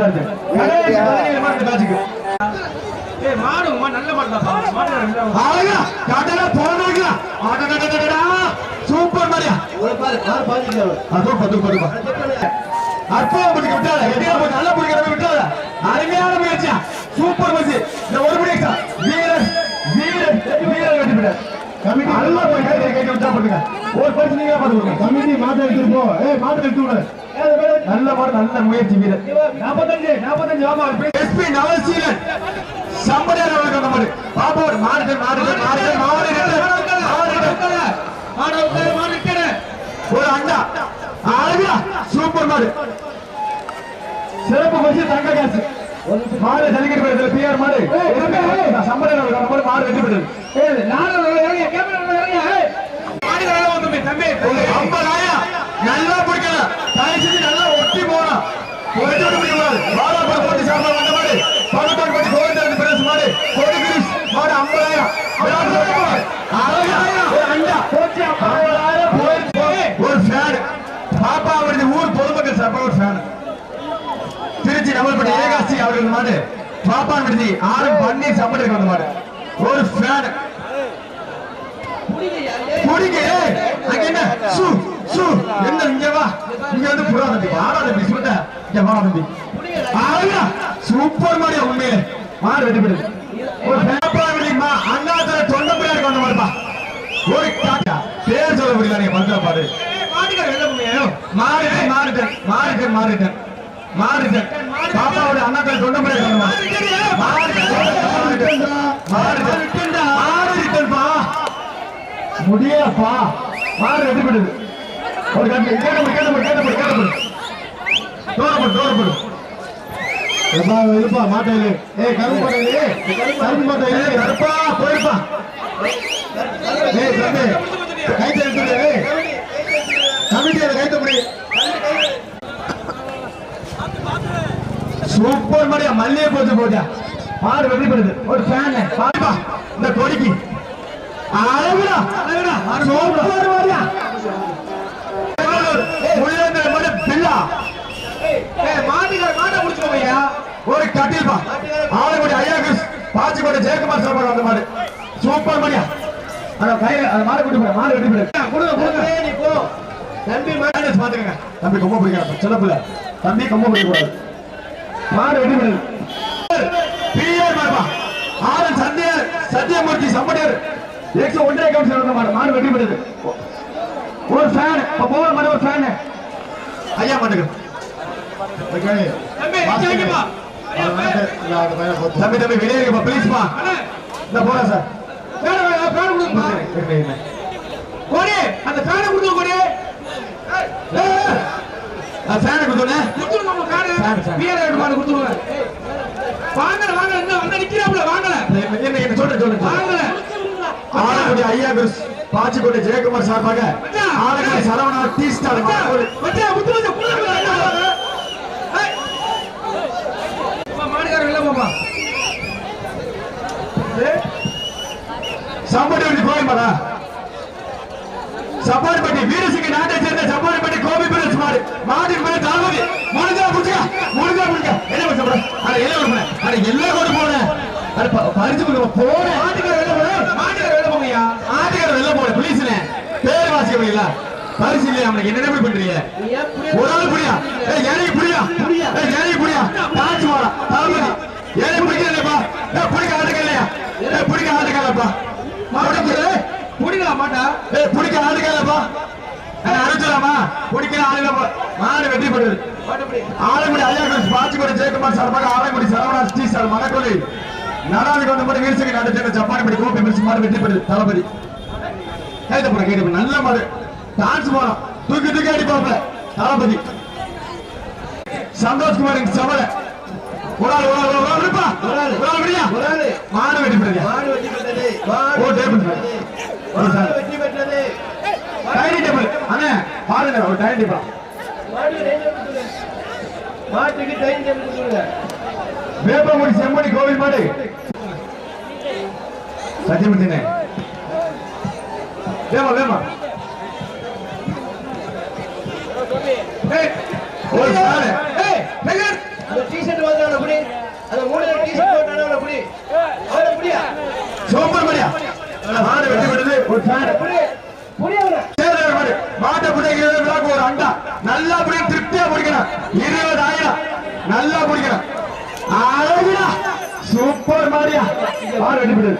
அடுத்து சூப்பர் பது அற்புதம் பிடிக்க விட்டாத எதிரா போய் நல்லா பிடிக்கிறத விட்டாத அருமையான முயற்சியா. சூப்பர் முயற்சி. இந்த ஒரு மணி வீரர் கமிட்டி நல்லா போய் கை கை விட்டா பண்ணுங்க ஒரு பரிசு நீங்க பாத்துக்கோங்க கமிட்டி மாட்ட எடுத்துட்டு போ ஏய் மாட்ட எடுத்து விடு நல்ல மாடு நல்ல முயற்சி வீரர் நாற்பத்தஞ்சு நாற்பத்தஞ்சு ஆமா எஸ்பி நவசீலன் சம்படியார் அவர்களுக்கு அந்த மாடு பாப்போர் மாடு மாடு மாடு மாடு மாடு மாடு ஒரு அண்டா அழகா சூப்பர் மாடு சிறப்பு பரிசு தங்க காசு மாடு ஜல்லிக்கட்டு போயிருது பிஆர் மாடு சம்பளம் மாடு மாடு வெற்றி பெற்றது நானும் மாடு வந்து தம்பி ஐம்பதாயிரம் நல்லா பிடிக்கல தயவு செஞ்சு நல்லா ஒட்டி போகணும் ஒட்டி விட்டு பிடிக்க கூடாது பாலாபுரம் போட்டி சார்பாக வந்த மாடு பகவான் பட்டி கோவிந்தன் பிரதேச மாடு கொடி கிரீஷ் மாடு ஐம்பதாயிரம் அழகா ஒரு அண்டா ஐம்பதாயிரம் போயிடுச்சு. ஒரு ஃபேன் பாப்பா அவரது ஊர் பொதுமக்கள் சார்பாக ஒரு ஃபேன் திருச்சி நம்மள்பட்ட ஏகாசி அவர்கள் மாடு. பாப்பா விடுதி ஆறு பன்னீர் சம்பளம் வந்த மாடு. ஒரு ஃபேன் குடிங்க ஏய், அங்க என்ன? சு சு என்ன இங்க வா. இங்க வந்து புறா தம்பி ஆடா தம்பி சுட்ட இங்க வா தம்பி. ஆயா சூப்பர் மாடியா உண்மையிலே. மாடு வெட்டி விடுது ஒரு பேப்பராவளி மா அண்ணாத்துல இருக்கு அந்த மாதிரிப்பா ஒரு காக்கா. பேர் சொல்ல முடியல நீங்க மந்திர பாடு. போங்க மாறிட்டேன் மாறிட்டேன் மாறிட்டேன் மாறிட்டேன் பாப்பாவோட இருக்கு அந்த மாதிரி முடியலப்பா. மாறு வெட்டி விடுது ஒரு கட்டு கேட்டப்படு கேட்டப்படு கேட்டப்படு கேட்டப்படு தோறப்படு தோறப்படு எப்பா இருப்பா மாட்டையில. ஏய் கரும்பு மாட்டையில கரும்பு மாட்டையில கருப்பா போயிருப்பா. ஏய் தம்பி கைத்த எடுத்துடு ஏய் கமிட்டியில கைத்த முடி சூப்பர் மாதிரியா மல்லிகை போச்சு போட்டியா மாடு வெட்டி விடுது ஒரு ஃபேன் பாருப்பா இந்த கொடிக்கு. அழகுடா அழகுடா. சூப்பர் மாதிரியா உள்ளேந்திர மாடு பில்லா. மாட்டுக்கார மாட்டை முடிச்சுக்கோங்க ஒரு கட்டில்பா ஆலங்குடி ஐயாகிருஷ் பாச்சிக்கோட்டை ஜெயக்குமார் சார்பாக வந்த மாடு. சூப்பர் மணியா அந்த கையில அந்த மாடு கூட்டி போட மாடு வெட்டி போடு. கொடுங்க கொடுங்க. நீ போ. தம்பி மாடு பாத்துக்கங்க தம்பி கொம்ப பிடிக்காத சின்ன பிள்ளை. தம்பி கொம்ப பிடிக்க கூடாது மாடு வெட்டி பிஆர் மாடுபா ஆரன் சந்தியர் சத்தியமூர்த்தி சம்படியர். எக்ஸ் ஒன்றரை கவுண்ட் சேர்ந்த மாடு மாடு வெட்டி போடுது ஒரு ஃபேன் இப்ப போற மாடு ஒரு ஃபேன் ஐயா மாட்டுக்கு. தம்பி தம்பி தம்பி வெளியே இருக்கப்பா ப்ளீஸ்ப்பா அண்ணா. இந்த போறேன் சார். அந்த பேர கொடுங்க கோடி. ஃபேனை கொடுத்தோன்னே? கொடுத்துருங்க உங்க fan. பியர் ரெண்டு மாடு கொடுத்துருங்க. வாங்கல வாங்கல. இன்னும் வந்து நிக்கிறாப்ல வாங்கல. என்ன என்ன வாங்கல. ஆலங்குடி ஐயா பாச்சிக்கோட்டை ஜெயக்குமார் சார்பாக ஆலங்குடி சரவணா டீ ஸ்டார் வச்சா முத்து வச்சா குடுங்க மாடுகார வெளில போப்பா. சம்பட்டி கோயம்படா சப்பாடிப்பட்டி வீரசிங்க நாட்டை சேர்ந்த சப்பாடிப்பட்டி கோபி மாடு. மாடின் பேர் தளபதி. முடிஞ்சா முடிச்சா முடிஞ்சா முடிஞ்சா என்ன பண்ண சொல்ற அட கொண்டு போனேன் அட எல்லாம் கொண்டு போனேன் அட பறிச்சு கொடுக்க போனேன் மாட்டுக்கார வெளில போங்க மாட்டுக்கார வெளில போங்கய்யா. ஆட்டுக்கார வெளில போனேன் ப்ளீஸ்ண்ணே பேர் வாசிக்கவில்லை பரிசு இல்லையா அவனுக்கு? என்ன எப்படி பண்றீங்க? ஒரு ஆள் புரியா? ஏய் ஏழைக்கு புரியா? ஏய் ஏழைக்கு புரியா? டான்ஸ் வாடா தளபதி. ஏழை பிடிக்கலப்பா ஏய் பிடிக்க ஆட்டுக்க இல்லையா? ஏய் பிடிக்க ஆட்டுக்கலப்பா மாடு புடிங்களா மாட்டா ஏய் பிடிக்க ஆளுக்கலப்பா அனுப்பிச்சலாமா பிடிக்கிற ஆளுங்க. மாடு வெற்றி பெற்றது ஆலங்குடி ஐயாக்கள் பாச்சிக்கோட்டை ஜெயக்குமார் சார்பாக ஆலங்குடி சரவணா ஸ்ரீ சார் மணக்கொல்லி நாடாளுக்கு வந்த மாதிரி வீரசங்க நாட்டை சேர்ந்த ஜப்பானிப்படி கோப்பை மிரிச்சு மாடு வெற்றி பெற்றது தளபதி. கைத போட கைத போட. நல்ல மாடு. டான்ஸ் போறோம் தூக்கி தூக்கி அடிப்பாப்ல தளபதி. சந்தோஷ்குமார் இங்க சவல. ஒரு ஆள் ஒரு ஆள் ஒரு ஆள் இருப்பா? மாடு வெட்டி பெற்றது மாடு வெட்டி பெற்றது ஓ டேபிள் அண்ணே பாருங்க ஒரு டைம் டேபிள் மாட்டுக்கு டைம் டேபிள் கொடுங்க வேப்பங்குடி செம்மணி கோவில் மாடு. சத்தியமூர்த்தினே. வேமா வேமா. ஒரு சாரு. ஏய் நகர் அந்த டீ-ஷர்ட் வாங்குறானே புடி அந்த மூணு டீ-ஷர்ட் போட்டானே பிடிக்கணும் இருபதாயிரம். நல்லா பிடிக்கணும் அழகுடா. சூப்பர் மாடியா மாடு வெட்டி விடுது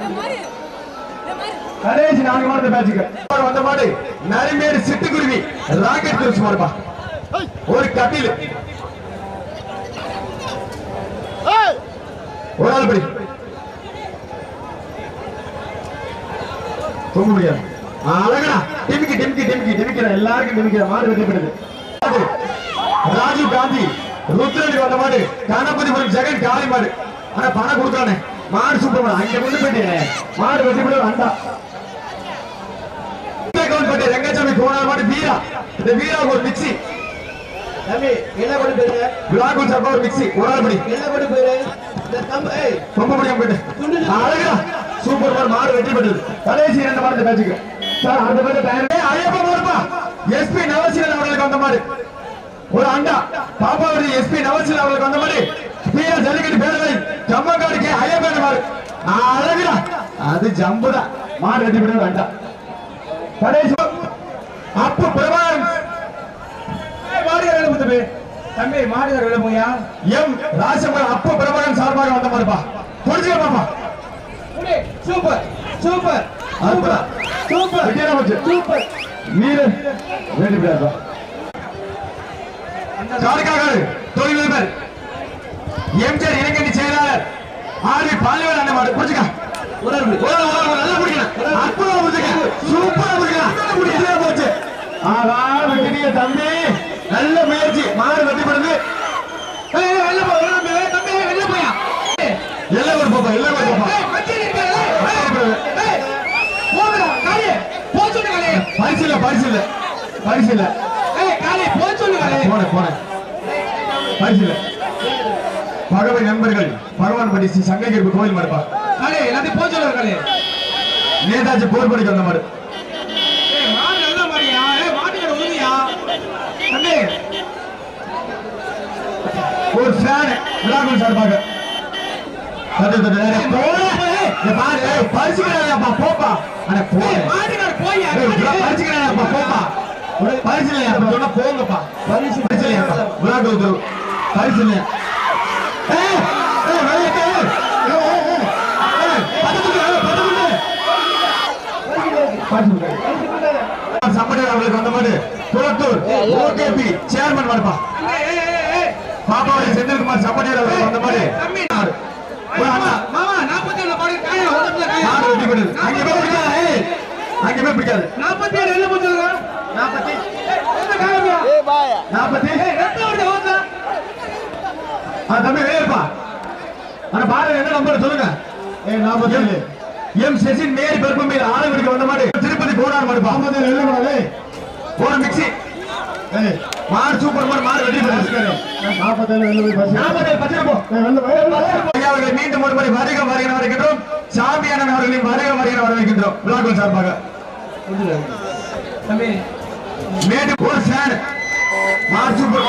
கடைசி நான்கு மாடு பேச்சுக்கு. வந்த மாடு நரிமேடு சிட்டுக்குருவி. ராக்கெட் குறிச்சு மாடுப்பா. ஒரு கட்டில். ஒரு ஆள் படி. தூங்க முடியாது. அழகா டிமிக்கி டிமிக்கி டிமிக்கி டிமிக்கிறேன் எல்லாருக்கும் டிமிக்கிறேன் மாடு வெட்டப்படுது ராஜீவ் காந்தி ருத்ரனுக்கு வந்த மாடு கணபதிபுரம் ஜெகன் காளி மாடு. ஆனா பணம் கொடுத்தானே மாடு சூப்பர் மாடு. அங்க கொண்டு போயிட்டே மாடு வெட்டிப்பட அண்டா. கவுன்பட்டி ரங்கசாமி கோணார் மாடு வீரா. இந்த வீராவுக்கு ஒரு மிக்சி என்ன பண்ணி போயிரு? விழாக்குள் சார்பா ஒரு மிக்சி ஒரு ஆள் படி. என்ன பண்ணி போயிரு? ரொம்ப முடியாம போயிட்டு. அழகா. சூப்பர் மாடு வெற்றி பெற்றது. கடைசி இரண்டு மாடு பேச்சுக்கு. சார் அடுத்த பேரு பேரே ஐயப்பா மாடுப்பா எஸ்பி நவசீலன் அவர்களுக்கு வந்த மாடு ஒரு அண்டா பாப்பாவதி எஸ்பி நவசீலன் அவர்களுக்கு வந்த மாடு வீர ஜல்லிக்கட்டு பேரவை ஜம்மங்காடிக்கு ஐயப்பன் மாடு அழகுடா. அது ஜம்புடா. மாடு வெற்றி பெற்றது அண்டா கடைசி அப்பு பிரபாகரன். ஏய், மாடுகார வேலை புத்தபி தம்பி மாடுகார வேலை போயா எம் ராஜசம்பர் அப்பு பிரபாகரன் சார்பாக வந்த மாடுப்பா புரிஞ்சுக்க பாப்பா சூப்பர் சூப்பர் சூப்பர். போச்சு. சூப்பர். வீரன் வேண்டி பேர் காடுகாடு தொழிலதிபர் எம்ஜிஆர் இளைஞரணி செயலாளர். ஆர்வி பாலியல் அண்ணன் மாடு. புடிச்சுக்க ஒரு ஆள் நல்லா அற்புதமா சூப்பரா பிடிக்கலாம் போச்சு ஆகா. பரிசு இல்ல ஏய், காளி, போ சொல்லு காளி. போனேன் போனேன் பரிசு இல்ல பகவை நண்பர்கள் பகவான் படி ஸ்ரீ சங்ககிரி கோயில் மாடுப்பா காளி, எல்லாத்தையும் போ சொல்லு காளி. நேதாஜி போர் படிக்க வந்த. தம்பி, ஒரு ஃபேன் விழாக்குள் சார்பாக தட்டு தட்டு நேரா போடா. பாரு. ஏய், பரிசுக்கிறாயாப்பா, போப்பா. அட போடு. மாட்டுக்கார காளி. பரிசுக்கிறாயாப்பா, போப்பா. ஒரு பரிசு இல்லையா அப்ப சொன்னா போங்கப்பா. பரிசு பரிசு இல்லையா ஏய், ஏய், வெளியே ஏய், ஏய், ஏய், ஏய், ஏய், பக்கத்துல, ஏய், பக்கத்துல. பரிசு கொடுக்காது. சம்பளம் அவர்களுக்கு வந்த மாதிரி குளத்தூர் ஓகேபி சேர்மன் ஏய். பாப்பாவை செந்தில்குமார் சம்பட்டியார் அவர்களுக்கு வந்த மாதிரி மாமா, நாற்பத்தி ஏழுல பாரு, காயா, ஒரு நிமிஷம் காயா. மாடு வெட்டி விடுது அங்கேயுமே பிடிக்காது. ஏய், அங்கேயுமே பிடிக்காது. நாற்பத்தி ஏழு வெளில போ சொல்லுங்க. நாற்பத்தி? நாற்பத்தி தம்பி ஆனா பாரு என்ன நம்பர் சொல்லுங்க ஏ நாற்பத்தி ஏழு எம் சசின் மேரி பெருப்பமையில் ஆலங்குடிக்கு வந்த மாடு திருப்பதி கோடார் மாடு பாம்பது வெள்ளை மாடு ஒரு மிக்சி சூப்பர் மாடு மாடு வெட்டி நாற்பத்தேழு வெள்ளை போய் பஸ் நாற்பத்தேழு மீண்டும் ஒரு முறை வருக வருகிற வருகின்றோம் சாமியானன் அவர்களின் வருக வருகிற வரவேற்கின்றோம் விழாக்குள் சார்பாக மேடு மாடு சூப்பர்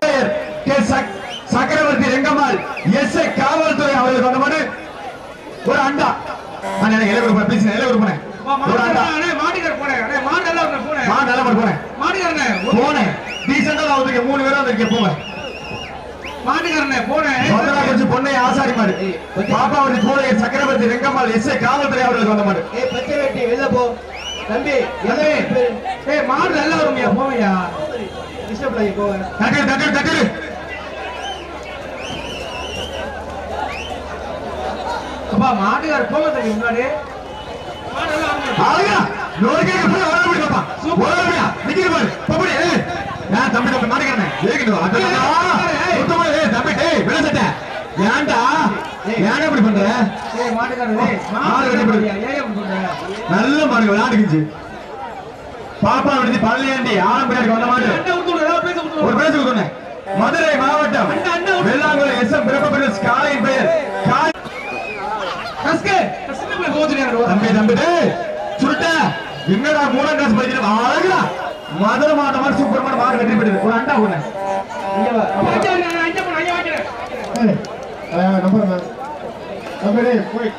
கே. சக்கரவர்த்தி ரெங்கம்மாள் எஸ் ஏ காவல்துறை அவர்கள் வந்த மாடு ஒரு அண்டா அண்ணா இலை கொடுப்பேன் ப்ளீஸ் இலை கொடுப்பேன் ஒரு அண்டா போனேன். மாடு நல்லா போனேன். மாடு நல்ல மாடு போனேன் மாட்டுக்காரண்ணே, போனேன் டீசெண்டா மூணு பேரும் வந்திருக்கேன் போங்க மாட்டுக்காரண்ணே, போனேன். மதுரா குறிச்சி பொன்னை ஆசாரி மாடு பாப்பாவதி சக்கரவர்த்தி ரெங்கம்மாள் எஸ் ஏ காவல்துறை அவர்கள் வந்த மாடு வெட்டி வெளில போ தம்பி ஏய், மாடு நல்லா வரும்யா, போவையா. டிஸ்டர்ப் ஆகி தட்டு தட்டு தட்டு அப்பா, மாட்டுக்கார போங்க தம்பி, முன்னாடி. அழகா நோய்க்கு போய் வர முடியாப்பா ஓட முடியா நிக்கிற பாரு பப்படி ஏய். நான் தம்பி தம்பி மாட்டிக்கிறேன் ஏகிட்டு ஏய். சுத்தமா ஏய் தம்பி டேய் விட சட்டை. ஏன்டா? ஏன்டா இப்படி பண்ற? ஏய், ஏய், மாடு மாடு வெட்டி போடு. ஏன் இப்படி பண்ற? நல்ல மாடு விளையாடுச்சு பாப்பா விடுதி பழனியாண்டி ஆலம்புரியாருக்கு வந்த பேச விடு. ஒரு பேருக்கு சொன்னேன் மதுரை மாவட்டம். வெள்ளாங்குளம் எஸ் எம் பிரபு காலையின் பெயர். தம்பி தம்பி சுருட்ட. என்னடா மூணாம் கிளாஸ் படிக்கிற அழகுடா. மதுரை மாவட்டம் மாதிரி சூப்பர் மாடு வெற்றி பெற்றது ஒரு அண்டா ஒண்ணு நம்பர் நம்பர் போய்.